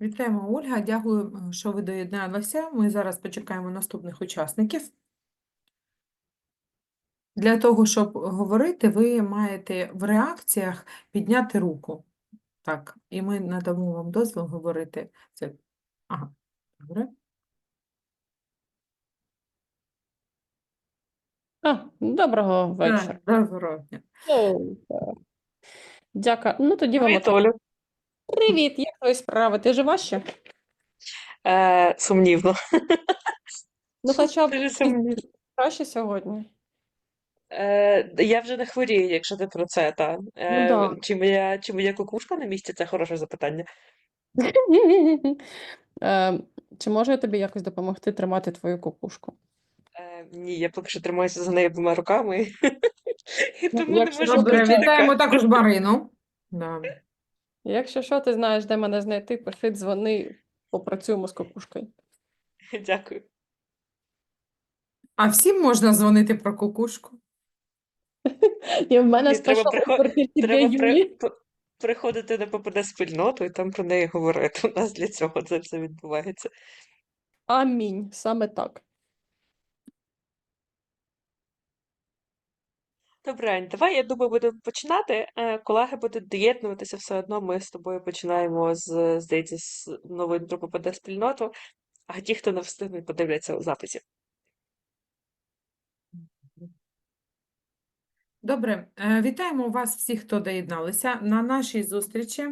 Вітаємо, Ольга. Дякую, е, що ви доєдналися. Ми зараз почекаємо наступних учасників. Для того, щоб говорити, ви маєте в реакціях підняти руку. Так, і ми надамо вам дозвіл говорити. Це... Ага, добре. А, доброго вечора. Доброго дня. Дяка. Ну, тоді вам Привіт. Привіт, як твої справи? Ти жива ще? Е, сумнівно. Ну, хоча б Дуже сумнівно. краще сьогодні. Е, я вже не хворію, якщо ти про це, та. Е, да. чи моя, чи моя кукушка на місці? Це хороше запитання. Е, Чи можу я тобі якось допомогти тримати твою кукушку? Е, ні, я поки що тримаюся за нею обома руками. І Ну, тому не якщо можу Добре, вітаємо також Марину. Да. Якщо що, ти знаєш, де мене знайти, пиши, дзвони, попрацюємо з кукушкою. Дякую. А всім можна дзвонити про кукушку? І в мене треба спешл приход- офер тільки для Треба при, Юлі. п- приходити на ППД спільноту і там про неї говорити. У нас для цього це все відбувається. Амінь. Саме так. Добре, давай, я думаю, будемо починати. Е, Колеги будуть доєднуватися все одно. Ми з тобою починаємо з, здається, з нової про ППД спільноту, а ті, хто не встигнуть, подивляться у записі. Добре, е, вітаємо вас всіх, хто доєдналися на нашій зустрічі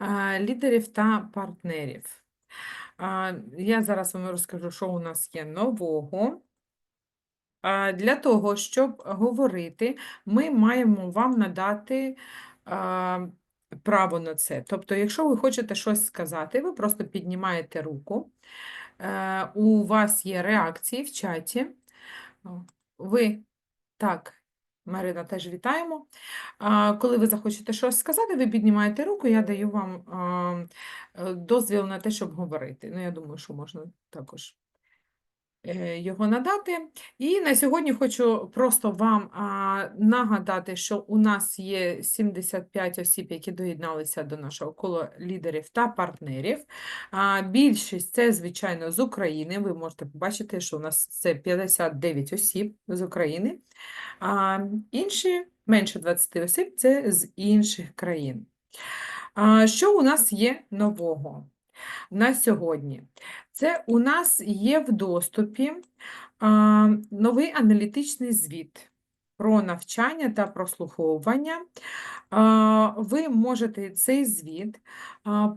е, лідерів та партнерів. Я зараз вам розкажу, що у нас є нового. Для того, щоб говорити, ми маємо вам надати право на це. Тобто, якщо ви хочете щось сказати, ви просто піднімаєте руку. Е, У вас є реакції в чаті. Ви так, Марина, теж вітаємо. Коли ви захочете щось сказати, ви піднімаєте руку, я даю вам дозвіл на те, щоб говорити. Ну, я думаю, що можна також його надати. І на сьогодні хочу просто вам нагадати, що у нас є 75 осіб, які доєдналися до нашого кола лідерів та партнерів. Більшість це, звичайно, з України. Ви можете побачити, що у нас це 59 осіб з України. Інші менше 20 осіб це з інших країн. Що у нас є нового на сьогодні? Це у нас є в доступі новий аналітичний звіт про навчання та прослуховування. Ви можете цей звіт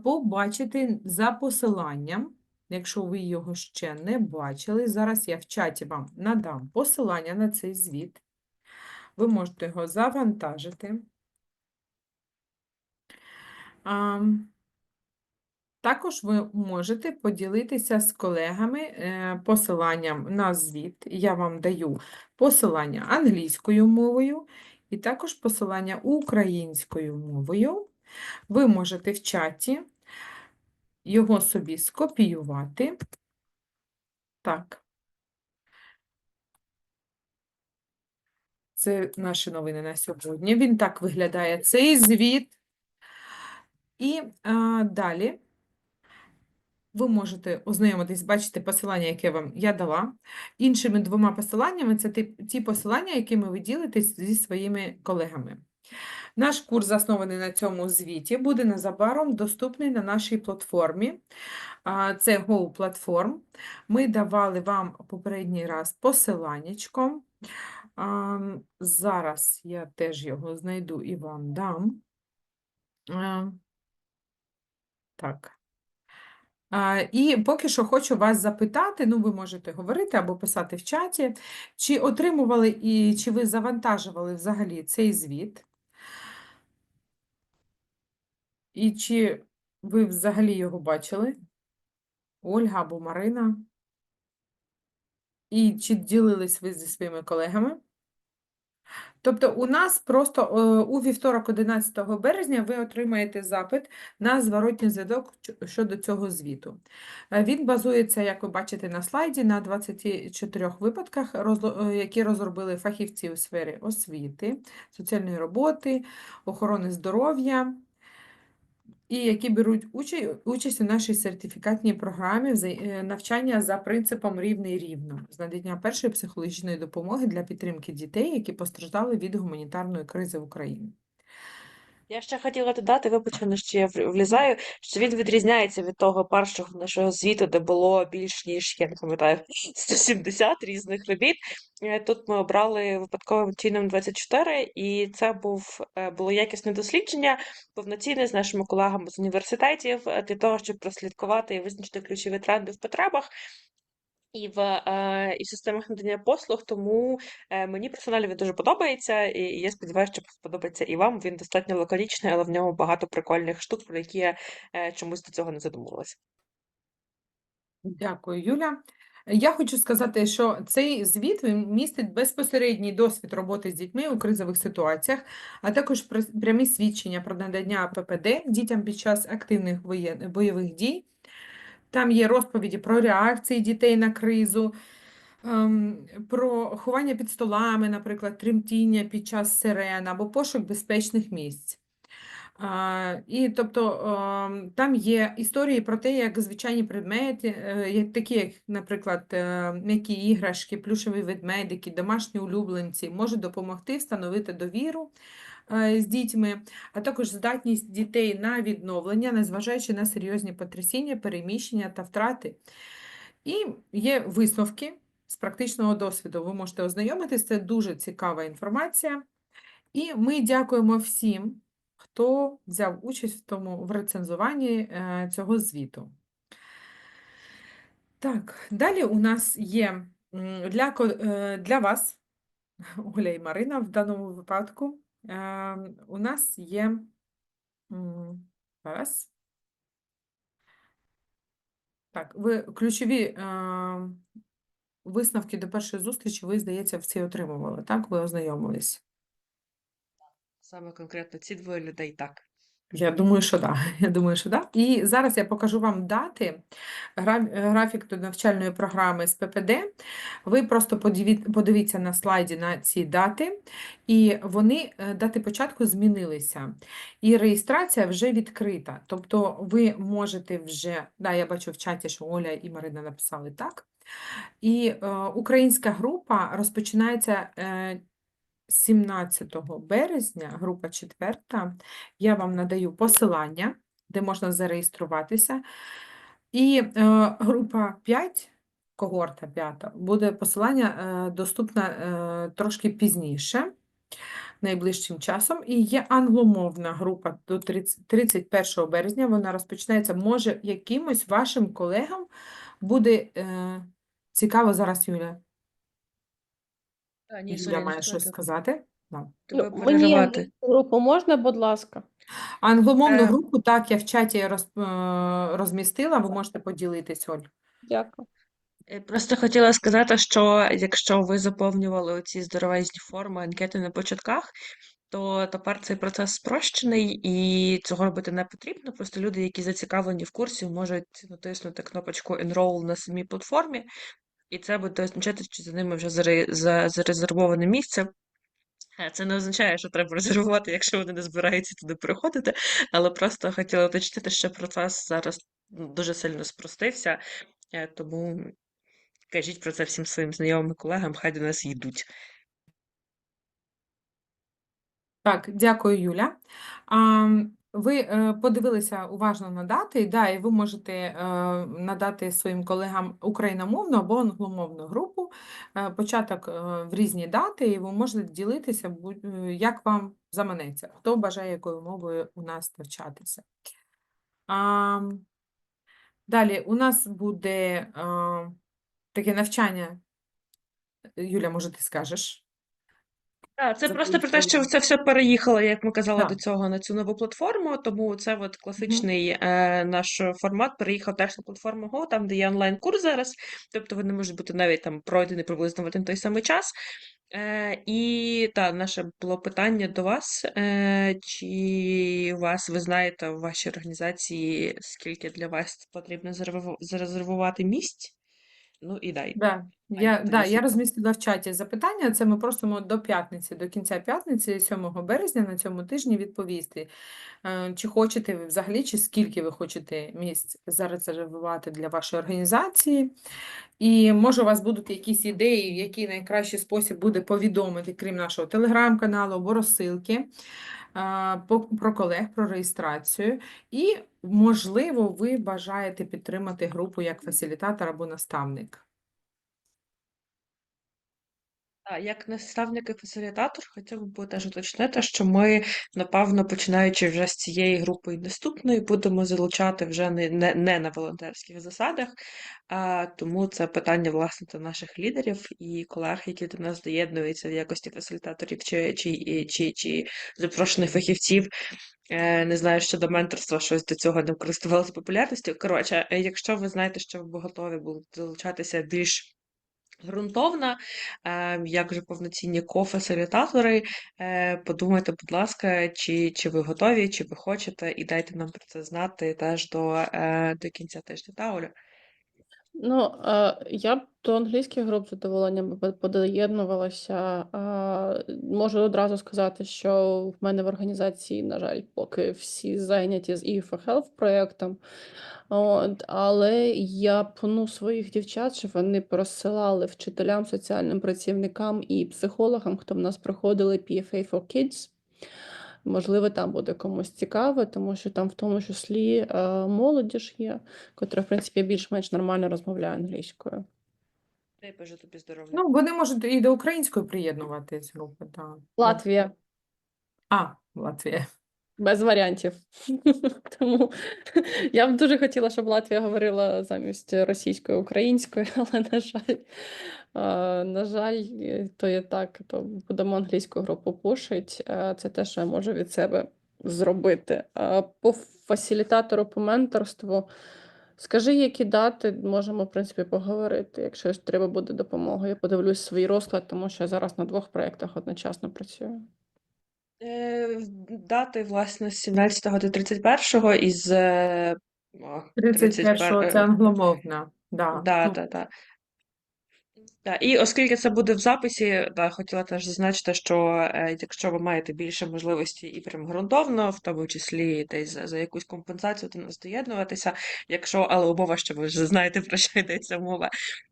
побачити за посиланням. Якщо ви його ще не бачили, зараз я в чаті вам надам посилання на цей звіт. Ви можете його завантажити. Також ви можете поділитися з колегами е, посиланням на звіт. Я вам даю посилання англійською мовою і також посилання українською мовою. Ви можете в чаті його собі скопіювати. Так. Це наші новини на сьогодні. Він так виглядає цей звіт. І а, далі ви можете ознайомитись, бачите посилання, яке вам я дала. Іншими двома посиланнями це ті, посилання, якими ви ділитесь зі своїми колегами. Наш курс, заснований на цьому звіті, буде незабаром доступний на нашій платформі. Це Go Platform. Ми давали вам попередній раз посиланнячко. Зараз я теж його знайду і вам дам. Так. І поки що хочу вас запитати, ну ви можете говорити або писати в чаті, чи отримували і чи ви завантажували взагалі цей звіт? І чи ви взагалі його бачили? Ольга або Марина? І чи ділились ви зі своїми колегами? Тобто у нас просто е, у вівторок, 11 березня, ви отримаєте запит на зворотній зв'язок щодо цього звіту. Е, Він базується, як ви бачите на слайді, на 24 випадках, е, які розробили фахівці у сфері освіти, соціальної роботи, охорони здоров'я, і які беруть уча- участь у нашій сертифікатній програмі е, навчання за принципом рівний рівно з надання першої психологічної допомоги для підтримки дітей, які постраждали від гуманітарної кризи в Україні. Я ще хотіла додати, вибачте, що я влізаю, що він відрізняється від того першого нашого звіту, де було більш ніж, я не пам'ятаю, 170 різних робіт. Е, Тут ми обрали випадковим чином 24, і це був, е, було якісне дослідження, повноцінне з нашими колегами з університетів, е, для того, щоб прослідкувати і визначити ключові тренди в потребах. І в, е, і в системах надання послуг, тому е, мені персонально він дуже подобається, і я сподіваюся, що сподобається і вам. Він достатньо лаконічний, але в ньому багато прикольних штук, про які я е, чомусь до цього не задумувалася. Дякую, Юля. Я хочу сказати, що цей звіт він містить безпосередній досвід роботи з дітьми у кризових ситуаціях, а також прямі свідчення про надання ППД дітям під час активних бойових дій. Там є розповіді про реакції дітей на кризу, ем, про ховання під столами, наприклад, тремтіння під час сирен або пошук безпечних місць. І тобто ем, там є історії про те, як звичайні предмети, е, такі, як, наприклад, е, м'які іграшки, плюшеві ведмедики, домашні улюбленці, можуть допомогти встановити довіру з дітьми, а також здатність дітей на відновлення, незважаючи на серйозні потрясіння, переміщення та втрати. І є висновки з практичного досвіду. Ви можете ознайомитись, це дуже цікава інформація. І ми дякуємо всім, хто взяв участь в тому в рецензуванні е, цього звіту. Так, далі у нас є для, е, для вас, Оля і Марина, в даному випадку, е, у нас є зараз. Так, ви ключові е, висновки до першої зустрічі, ви, здається, всі отримували, так? Ви ознайомились? Саме конкретно ці двоє людей так. Я думаю, що так. Я думаю, що так. І зараз я покажу вам дати, графік до навчальної програми з ППД. Ви просто подивіться на слайді на ці дати, і вони, е, дати початку змінилися. І реєстрація вже відкрита. Тобто ви можете вже, да, я бачу в чаті, що Оля і Марина написали так. І е, українська група розпочинається е, 17 березня, група четверта. Я вам надаю посилання, де можна зареєструватися. І е, група 5, когорта 5, буде посилання е, доступне е, трошки пізніше, найближчим часом. І є англомовна група до 30, 31 березня. Вона розпочинається. Може, якимось вашим колегам буде е, цікаво зараз, Юля. Та, Юля має щось сказати. Да. Ну, мені англійську групу можна, будь ласка. Англомовну Е, групу, так, я в чаті роз, е, розмістила, ви можете поділитись, Оль. Дякую. Просто хотіла сказати, що якщо ви заповнювали оці здоровезні форми анкети на початках, то тепер цей процес спрощений і цього робити не потрібно. Просто люди, які зацікавлені в курсі, можуть натиснути кнопочку Enroll на самій платформі, і це буде означати, що за ними вже зарезервоване місце. Е, Це не означає, що треба резервувати, якщо вони не збираються туди приходити, але просто хотіла уточнити, що процес зараз дуже сильно спростився, е, тому кажіть про це всім своїм знайомим і колегам, хай до нас йдуть. Так, дякую, Юля. А, ви е, подивилися уважно на дати, да, і ви можете е, надати своїм колегам україномовну або англомовну групу, е, початок в різні дати, і ви можете ділитися, як вам заманеться, хто бажає якою мовою у нас навчатися. А, далі у нас буде е, таке навчання. Юля, може, ти скажеш? Так, це просто про те, що це все переїхало, як ми казали Так. до цього, на цю нову платформу. Тому це от класичний е, наш формат переїхав теж на платформу Go, там де є онлайн-курс зараз. Тобто вони можуть бути навіть там пройдені приблизно в один той самий час. Е, і та наше було питання до вас. Е, чи у вас ви знаєте в вашій організації, скільки для вас потрібно зарезерву- зарезервувати місць? Ну і дай. Да. Я, тоді да, я розмістила в чаті запитання. Це ми просимо до п'ятниці, до кінця п'ятниці, 7 березня на цьому тижні відповісти. Е, Чи хочете ви взагалі, чи скільки ви хочете місць зарезервувати для вашої організації? І може у вас будуть якісь ідеї, який найкращий спосіб буде повідомити, крім нашого телеграм-каналу або розсилки, про колег, про реєстрацію. І, можливо, ви бажаєте підтримати групу як фасилітатор або наставник. Як наставник і фасилітатор, хотів би теж уточнити, що ми, напевно, починаючи вже з цієї групи і наступної, будемо залучати вже не, не, не на волонтерських засадах, а, тому це питання, власне, до наших лідерів і колег, які до нас доєднуються в якості фасилітаторів чи, чи, чи, чи, чи запрошених фахівців. Е, Не знаю, щодо менторства, щось до цього не користувалося популярністю. Коротше, е, якщо ви знаєте, що ви готові будете залучатися більш ґрунтовно, е, як вже повноцінні кофасилітатори, е, подумайте, будь ласка, чи, чи ви готові, чи ви хочете, і дайте нам про це знати теж до, е, до кінця тижня. Та, Оля? Ну, е, я б до англійських груп з задоволенням подоєднувалася. Можу одразу сказати, що в мене в організації, на жаль, поки всі зайняті з EU for Health проєктом. От, але я пну своїх дівчат, щоб вони просилали вчителям, соціальним працівникам і психологам, хто в нас проходили PFA for Kids. Можливо, там буде комусь цікаво, тому що там в тому числі молоді ж є, котра, в принципі, більш-менш нормально розмовляє англійською. Дай Боже тобі здоров'я. Ну, вони можуть і до української приєднуватись групи, так. Латвія А, Латвія. Без варіантів. Тому я б дуже хотіла, щоб Латвія говорила замість російської української, але на жаль, на жаль, то є так, то будемо англійську групу пушить. Це те, що я можу від себе зробити. По фасилітатору, по менторству. Скажи, які дати можемо, в принципі, поговорити, якщо треба буде допомога. Я подивлюсь свій розклад, тому що я зараз на двох проєктах одночасно працюю. Е, Дати, власне, з 17 до 31 із е, о, 31-го це англомовна. Да. Да, Ну, да, да. Да, і оскільки це буде в записі, да, хотіла теж зазначити, що е, якщо ви маєте більше можливості і прям ґрунтовно, в тому числі десь за, за якусь компенсацію до нас доєднуватися, якщо, але умова, що ви вже знаєте, про що йдеться мова,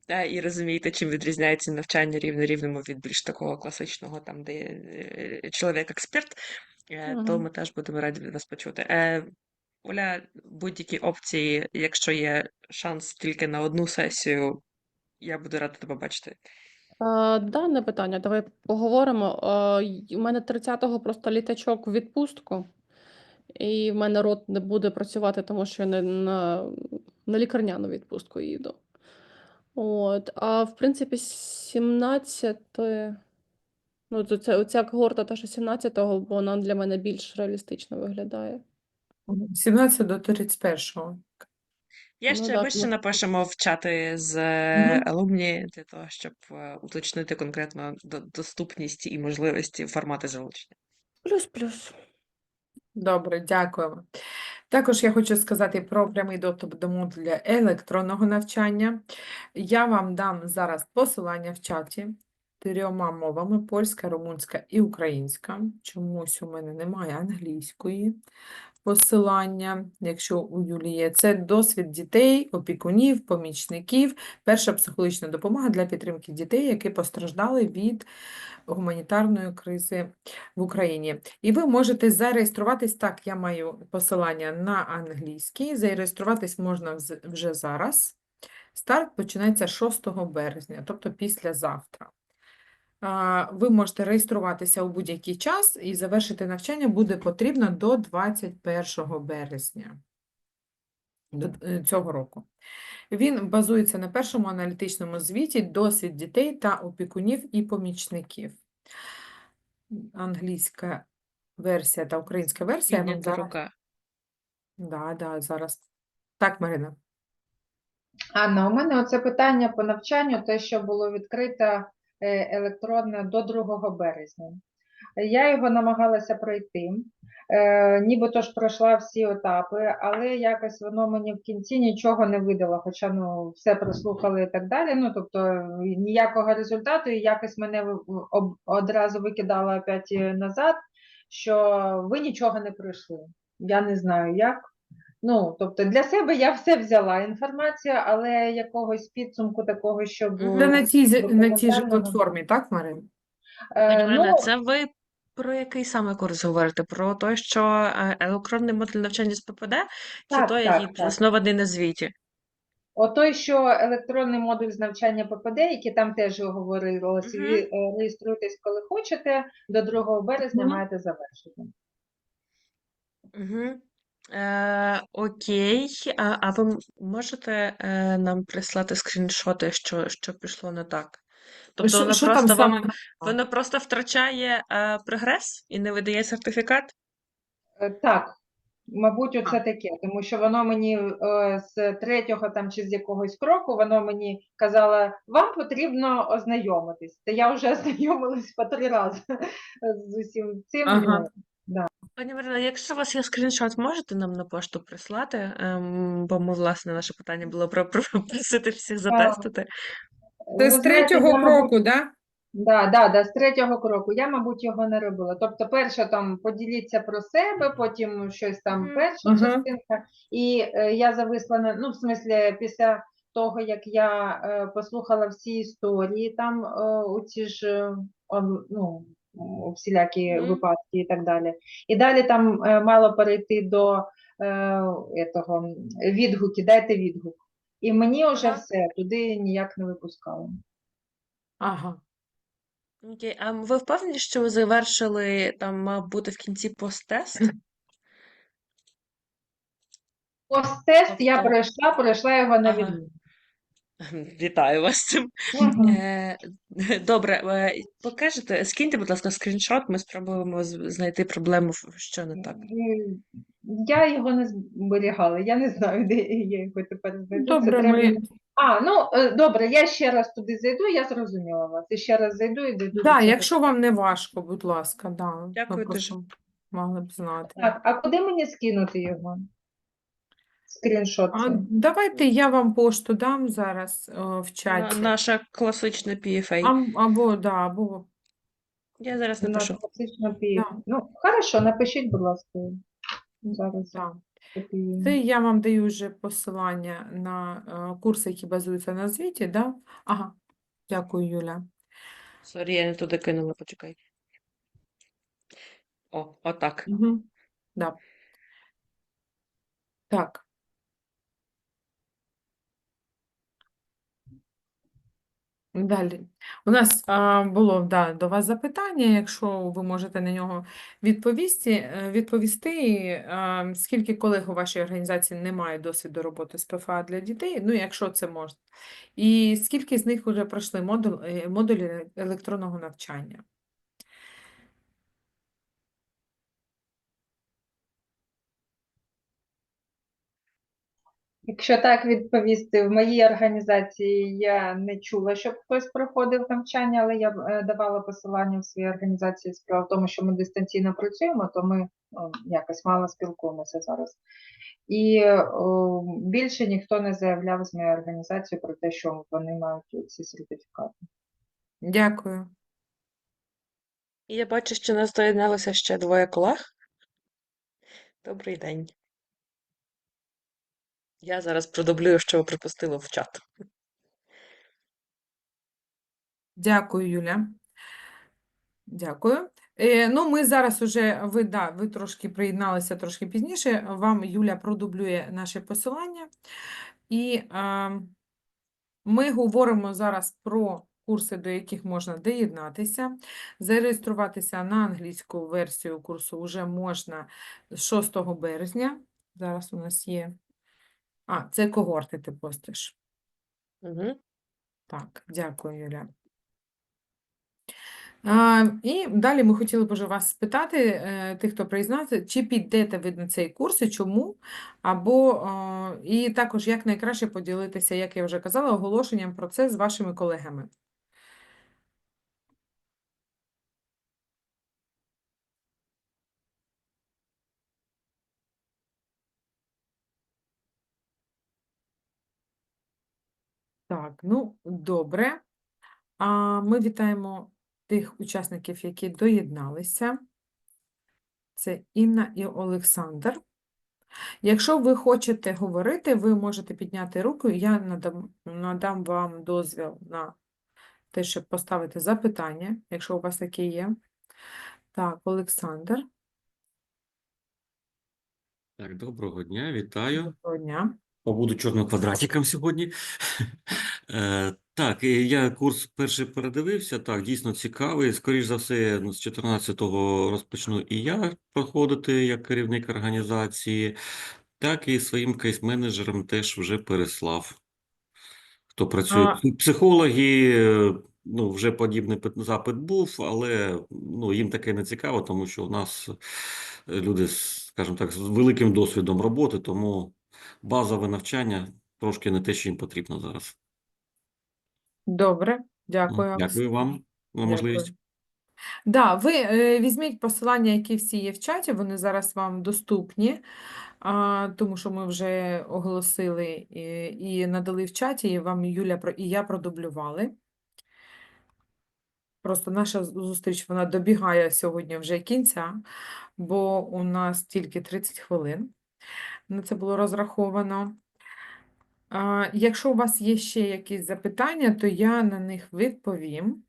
е, і розумієте, чим відрізняється навчання рівно рівному від більш такого класичного, там, де е, чоловік-експерт, е, то ми теж будемо раді від вас почути. Е, Оля, будь-які опції, якщо є шанс тільки на одну сесію, я буду рада тебе бачити. А, да, питання. Давай поговоримо. А, у мене 30-го просто літачок в відпустку, і в мене рот не буде працювати, тому що я не на, на лікарняну відпустку їду. От. А в принципі, 17 ну, то це оця когорта, та що 17-го, бо вона для мене більш реалістично виглядає. 17 до 31-го. Я Ну ще, да, ми ще напишемо в чати з Мгм. е, алумні для того, щоб е, уточнити конкретно до- доступність і можливості формати залучення. Плюс-плюс. Добре, дякуємо. Також я хочу сказати про прямий доступ до модуля електронного навчання. Я вам дам зараз посилання в чаті трьома мовами: польська, румунська і українська. Чомусь у мене немає англійської посилання, якщо у Юлії. Це досвід дітей, опікунів, помічників, перша психологічна допомога для підтримки дітей, які постраждали від гуманітарної кризи в Україні. І ви можете зареєструватись. Так, я маю посилання на англійський. Зареєструватись можна вже зараз. Старт починається 6 березня, тобто післязавтра. Ви можете реєструватися у будь-який час і завершити навчання буде потрібно до 21 березня е, цього року. Він базується на першому аналітичному звіті «Досвід дітей та опікунів і помічників». Англійська версія та українська версія. Я вам зараз... рука. Да, да, зараз. Так, Марина. Анна, у мене оце питання по навчанню, те, що було відкрито е, електронне до 2 березня. Я його намагалася пройти. Е, нібито ж пройшла всі етапи, але якось воно мені в кінці нічого не видало, хоча ну, все прослухали і так далі. Ну, тобто ніякого результату, і якось мене одразу викидало опять е, назад, що ви нічого не пройшли. Я не знаю як. Ну, тобто для себе я все взяла інформацію, але якогось підсумку такого, щоб. Це на тій, з- на тій же платформі, так, Марин? Пані Е, Марина, ну, це ви про який саме курс говорите? Про той, що е, електронний модуль навчання з ППД, чи Так, той, так, який так. заснований на звіті? Отой, що електронний модуль з навчання ППД, який там теж говорилось, Мгм. ви е, реєструйтесь, коли хочете, до 2 березня Мгм. маєте завершити. Угу. Е, окей, а, а ви можете е, нам прислати скріншоти, що, що пішло не так? Тобто Що, воно що там просто вам, саме? воно просто втрачає е, прогрес і не видає сертифікат? Е, Так, мабуть, оце таке, тому що воно мені е, з третього там чи з якогось кроку, воно мені казало, вам потрібно ознайомитись. Та я вже ознайомилась по три рази з усім цим. Ага. Пані Марина, якщо у вас є скріншот, можете нам на пошту прислати? Ем, бо ми, власне, наше питання було про, про просити всіх затестити. Це з третього я, мабуть, кроку, да? Да, да, да, з третього кроку. Я, мабуть, його не робила. Тобто, перше там поділіться про себе, потім щось там перша Ага. частинка. І е, я зависла на, ну, в смислі, після того, як я е, послухала всі історії, там е, у ці ж е, ну, всілякі Мгм. випадки і так далі. І далі там е, мало перейти до е, етого, відгуки, дайте відгук. І мені вже все, туди ніяк не випускали. Ага. Окей, а ви впевнені, що ви завершили там мав бути в кінці посттест? Пост-тест я Тобто- пройшла, пройшла його на Ага. Вітаю вас з цим. Е, добре, е, покажете, скиньте, будь ласка, скріншот, ми спробуємо знайти проблему, що не так. Я його не зберігала, я не знаю, де я його тепер знайду. Добре, треба... ми... А, ну е, добре, я ще раз туди зайду, я зрозуміла вас. І ще раз зайду і дійду до Да, якщо вам не важко, будь ласка, да. Дякую дуже. Мали б знати. Так, а куди мені скинути його? Скріншот. А давайте я вам пошту дам зараз е, в На- чаті. Наша класична PFA. Ам- Або, да, або Я зараз На напишу. класичну пі- Да. Ну, хорошо, напишіть, будь ласка. Зараз да. Це я вам даю вже посилання на е, курси, які базуються на звіті, да? Ага, дякую, Юля. Сорі, я не туди кинула, почекай. О, отак. Угу. Да. Так. Далі. У нас а, було да, до вас запитання, якщо ви можете на нього відповісти, е, відповісти, а, скільки колег у вашій організації не має досвіду роботи з ПФА для дітей, ну, якщо це можна. І скільки з них вже пройшли модуль, е, модулі електронного навчання? Якщо так відповісти, в моїй організації я не чула, щоб хтось проходив навчання, але я е, давала посилання в своїй організації. Справа в тому, що ми дистанційно працюємо, то ми ну, якось мало спілкуємося зараз. І о, більше ніхто не заявляв з моєї організації про те, що вони мають ці сертифікати. Дякую. Я бачу, що нас доєдналося ще двоє колег. Добрий день. Я зараз продублюю, що ви припустили в чат. Дякую, Юля. Дякую. Е, ну, ми зараз уже, ви, да, ви трошки приєдналися трошки пізніше. Вам Юля продублює наше посилання. І е, ми говоримо зараз про курси, до яких можна доєднатися. Зареєструватися на англійську версію курсу вже можна 6 березня. Зараз у нас є. А, це когорти ти постиш. Угу. Так, дякую, Юля. А, і далі ми хотіли б уже вас спитати, е, тих, хто приєднався, чи підете ви на цей курс і чому? Або, і також як найкраще поділитися, як я вже казала, оголошенням про це з вашими колегами. Так, ну добре. А ми вітаємо тих учасників, які доєдналися. Це Інна і Олександр. Якщо ви хочете говорити, ви можете підняти руку, і я надам, надам вам дозвіл на те, щоб поставити запитання, якщо у вас таке є. Так, Олександр, Так, доброго дня, вітаю. доброго дня. Побуду чорним квадратиком сьогодні. Е, Так, я курс перший передивився. Так, дійсно цікавий. Скоріш за все, ну, з 14-го розпочну і я проходити як керівник організації, так і своїм кейс-менеджерам теж вже переслав. Хто працює, А- психологи, ну, вже подібний запит був, але ну, їм таке не цікаво, тому що у нас люди, скажімо так, з великим досвідом роботи, тому базове навчання трошки не те, що їм потрібно зараз. Добре, Ну, дякую. Дякую вам за Дякую. можливість. Да, ви е, візьміть посилання, які всі є в чаті, вони зараз вам доступні, а, тому що ми вже оголосили і, і надали в чаті, і вам Юля про- і я продублювали. Просто наша зустріч вона добігає сьогодні вже кінця, бо у нас тільки 30 хвилин. На це було розраховано. Якщо у вас є ще якісь запитання, то я на них відповім.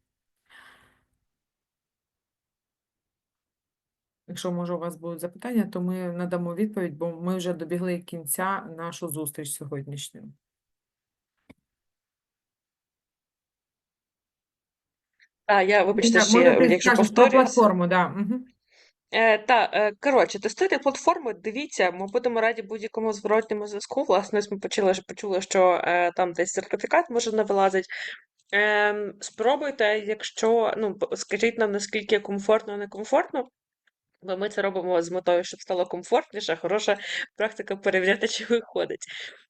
Якщо, може, у вас будуть запитання, то ми надамо відповідь, бо ми вже добігли кінця нашу зустріч сьогоднішню. А, я, вибачте, ще, якщо скажеш про платформу, да. Угу. Е, та, е, коротше, тестуйте платформу, дивіться, ми будемо раді будь-якому зворотньому зв'язку. Власне, ми почули, почули що е, там десь сертифікат може не вилазить. Ем, спробуйте, якщо, ну, скажіть нам, наскільки комфортно, некомфортно. Бо ми це робимо з метою, щоб стало комфортніше, хороша практика перевіряти, чи виходить.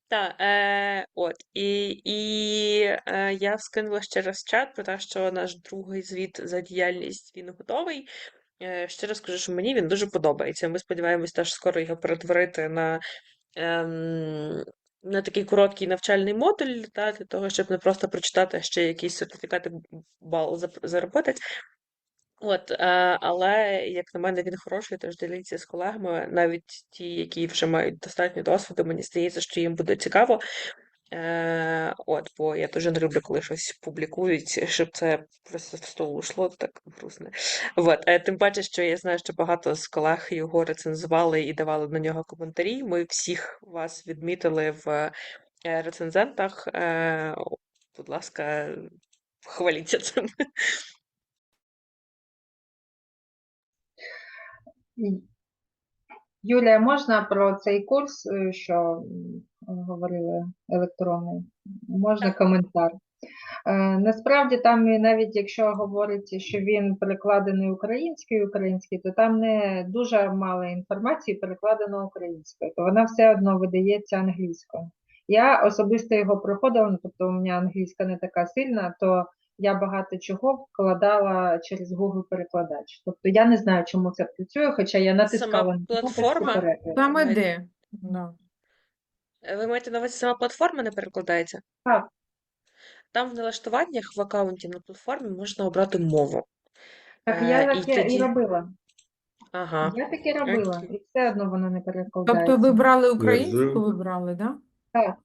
Так, е, от, і, і е, я скинула ще раз чат про те, що наш другий звіт за діяльність він готовий. Е, Щиро скажу, що мені він дуже подобається. Ми сподіваємось теж скоро його перетворити на, ем, на такий короткий навчальний модуль, та, для того, щоб не просто прочитати, ще якісь сертифікати бал заробити. От, е, але, як на мене, він хороший, тож діліться з колегами, навіть ті, які вже мають достатньо досвіду, мені здається, що їм буде цікаво. Е, от, бо я дуже не люблю, коли щось публікують, щоб це просто в стол ушло, так грустно. От, е, тим паче, що я знаю, що багато з колег його рецензували і давали на нього коментарі. Ми всіх вас відмітили в е, рецензентах. Будь ласка, хваліться цим. Юлія, можна про цей курс, е, що говорили електронний? Можна коментар? Е, Насправді там навіть якщо говориться, що він перекладений українською український, то там не дуже мало інформації перекладено українською, то вона все одно видається англійською. Я особисто його проходила, ну, тобто у мене англійська не така сильна, то я багато чого вкладала через Google перекладач. Тобто я не знаю, чому це працює, хоча я натискала на платформа? Саме де? Е, Ви маєте на увазі сама платформа не перекладається? Так. Там в налаштуваннях в аккаунті на платформі можна обрати мову. Так Е, я і так і тоді- робила. Ага. Я таки робила, Окей. і все одно воно не Тобто ви брали українську, ви брали, да? Так.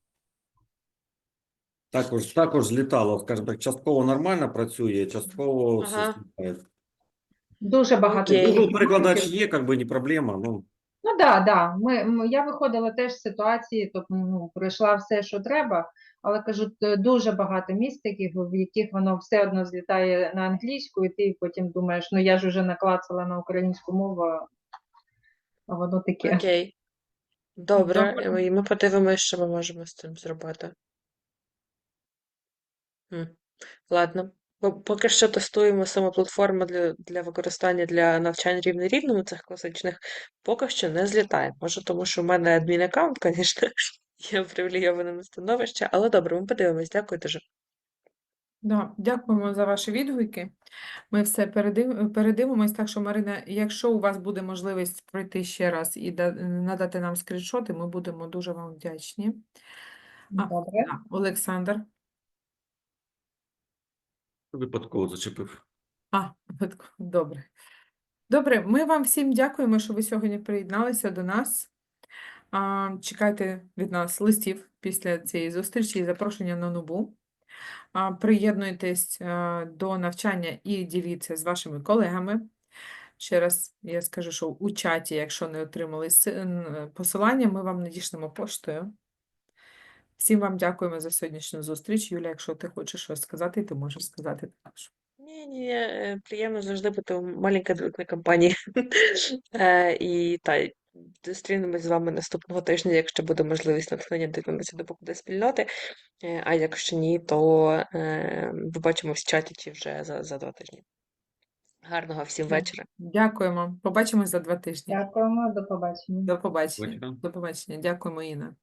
Також, також злітало, скажімо так, частково нормально працює, частково все Ага. злітає. Дуже багато. Окей. Google перекладач є, як би не проблема, ну. Ну да, да. Ми, м- я виходила теж з ситуації, тобто ну, пройшла все, що треба, але кажу, т- дуже багато місць таких, в яких воно все одно злітає на англійську, і ти потім думаєш, ну я ж уже наклацала на українську мову, а воно таке. Окей. Добре, Добре. і ми подивимося, що ми можемо з цим зробити. Ладно. Бо Поки що тестуємо саме платформу для, для використання для навчань рівне рівному цих класичних, поки що не злітає. Може, тому що в мене адмін аккаунт, звісно, є привілейоване на становище, але добре, ми подивимось. Дякую дуже. Да. Дякуємо за ваші відгуки. Ми все передив... передивимось. Так що, Марина, якщо у вас буде можливість пройти ще раз і да- надати нам скріншоти, ми будемо дуже вам вдячні. Добре. да, Олександр. Випадково зачепив. А, добре. Добре, ми вам всім дякуємо, що ви сьогодні приєдналися до нас. Чекайте від нас листів після цієї зустрічі і запрошення на нову. Приєднуйтесь до навчання і діліться з вашими колегами. Ще раз я скажу, що у чаті, якщо не отримали посилання, ми вам надішлемо поштою. Всім вам дякуємо за сьогоднішню зустріч. Юля, якщо ти хочеш щось сказати, ти можеш сказати також. Ні, ні, е, приємно завжди бути в маленькій дружній компанії. Е, І та, зустрінемось з вами наступного тижня, якщо буде можливість натхнення дивимося до покуди спільноти. Е, А якщо ні, то побачимось в чаті чи вже за, за два тижні. Гарного всім вечора. Дякуємо. Побачимось за два тижні. Дякуємо, до побачення. До побачення. До побачення. Дякуємо, Інна.